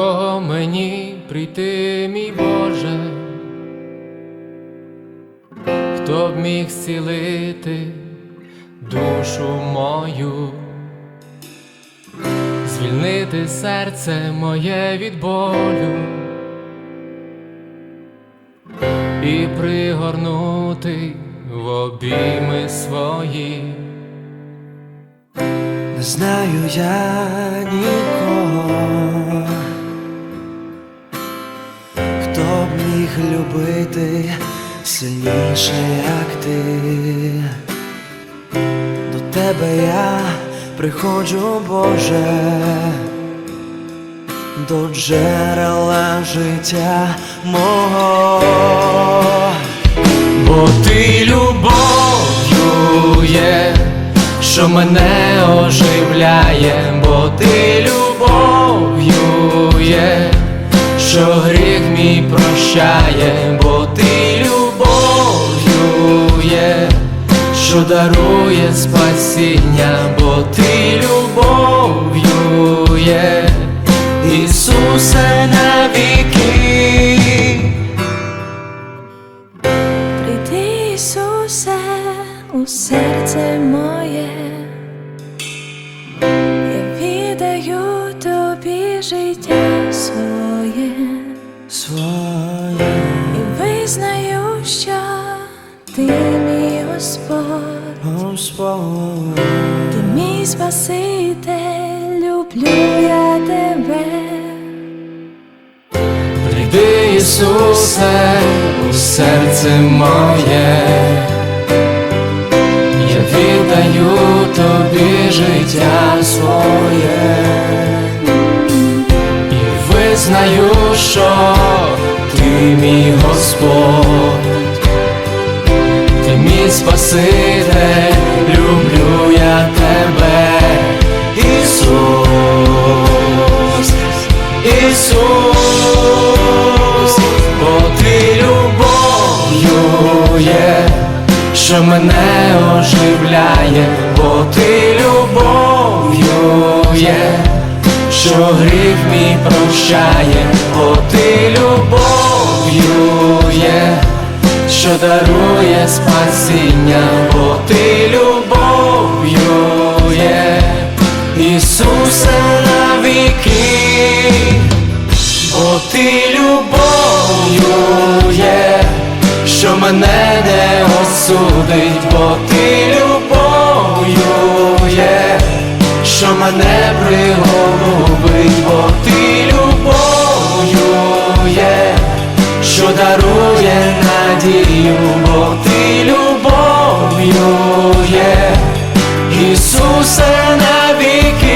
кого мені прийти, мій Боже, хто б міг зцілити душу мою, звільнити серце моє від болю і пригорнути в обійми свої. Не знаю я нікого, міг любити сильніше, як ти. До тебе я приходжу, Боже, до джерела життя мого. Бо ти любов'ю є, що мене оживляє, бо ти любов'ю є, що гріх мій прощає, бо ти любов'ю є, що дарує спасіння, бо ти любов'ю є, Ісусе навіки. Прийди, Ісусе, у серце моє, я віддаю тобі життя і визнаю, що ти мій Господь, Господь. ти мій Спаситель, люблю я тебе. Прийди, Ісусе, у серце моє, я віддаю тобі життя своє і визнаю, що мій Господь, ти мій Спаситель, люблю я тебе, Ісус. Ісус, бо ти любов'ю є, що мене оживляє, бо ти любов'ю є, що гріх мій прощає, бо ти любов'ю є, що дарує спасіння, бо ти любов'ю є, Ісусе навіки бо ти любов'ю є, що мене не осудить, бо ти любов'ю є, що мене приголубить, бо ти любов'ю є, що дарує надію, бо ти любов'ю є, Ісусе навіки.